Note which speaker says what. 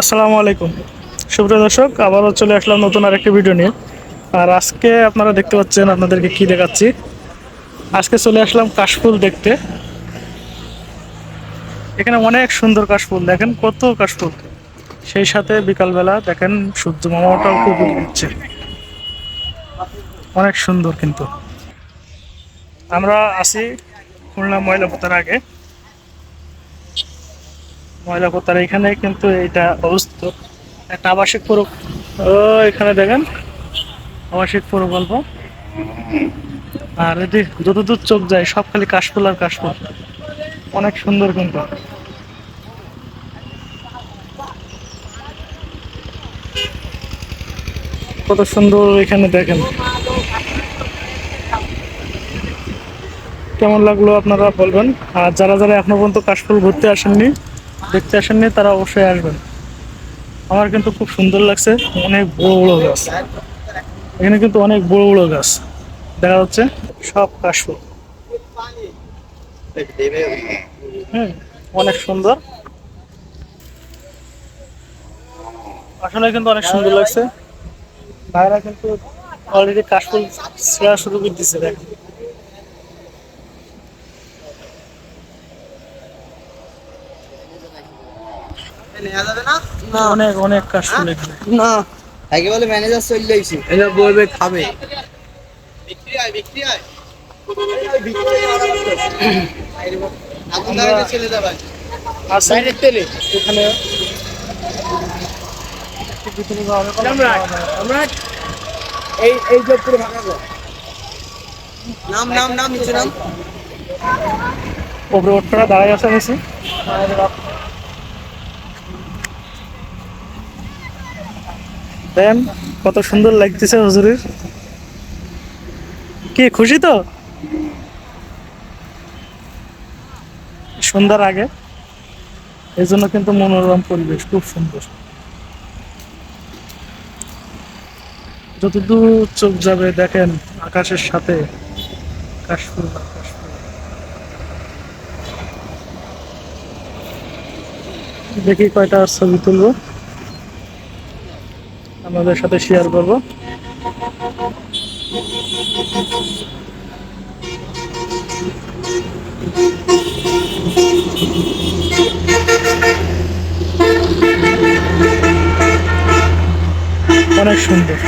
Speaker 1: আসসালামু আলাইকুম। সুপ্রিয় দর্শক, আবারও চলে আসলাম নতুন আরেকটি ভিডিও নিয়ে। আর আজকে আপনারা দেখতে পাচ্ছেন, আপনাদেরকে কি দেখাচ্ছি। আজকে চলে আসলাম কাশফুল দেখতে। এখানে অনেক সুন্দর কাশফুল, দেখেন কত কাশফুল। সেই সাথে বিকালবেলা দেখেন সূর্য মামাটাও খুব দিচ্ছে। অনেক সুন্দর কিন্তু। আমরা আছি খুলনা ময়লাপোতার আগে। ময়লাপোতার এখানে কিন্তু এটা অবস্থিত। একটা আবাসিক পুরো এখানে দেখেন। আবাসিক প্রকল্প। আর এটি যতদূর চোখ যায়, সব খালি কাশফুল আর কাশফুল। অনেক সুন্দর কিন্তু। কত সুন্দর এখানে দেখেন। কেমন লাগল আপনারা বলবেন? আর যারা যারা এখনও পর্যন্ত কাশফুল ঘুরতে আসেননি দেখতে আসেননি তারা অবশ্যই আসবেন আমার কিন্তু খুব সুন্দর লাগছে, অনেক বড় বড় গাছ। এখানে কিন্তু অনেক বড় বড় গাছ। দেখা যাচ্ছে, সব কাশফুল। হুম, অনেক সুন্দর। আসলে কিন্তু অনেক সুন্দর লাগছে। ভাইরা কিন্তু অলরেডি কাশফুল ছেঁড়া শুরু করে দিচ্ছে দেখ
Speaker 2: নেওয়া যাবে না না
Speaker 1: অনেক অনেক কাশফুল এখানে
Speaker 2: না একে বলে ম্যানেজার চলে যাইছে এটা বলবে খাবে। বিক্রি হয় বিক্রি হয়।
Speaker 1: আমরা-
Speaker 2: ছেলে যাবে।
Speaker 1: আছে
Speaker 2: তেলে।
Speaker 1: এখানে একটু ভিতরে যাওয়া হবে, কোনো
Speaker 2: আমরা
Speaker 1: যাওয়া হবে না।
Speaker 2: আমরা এই এই জব করে ভাগা গো নাম নাম নাম নিচে নাম
Speaker 1: ওপরে ওঠরা দাঁড়াই আছে বেশি দেন, কত সুন্দর লাগতেছে হুজুরের। কি, খুশি তো? সন্ধ্যার আগে। এই জন্য কিন্তু মনোরম পরিবেশ, খুব সুন্দর। যতদূর চোখ যাবে দেখেন আকাশের সাথে। কাশফুল। দেখি কয়টা ছবি তুলবো। আমাদের সাথে শেয়ার করব। অনেক সুন্দর।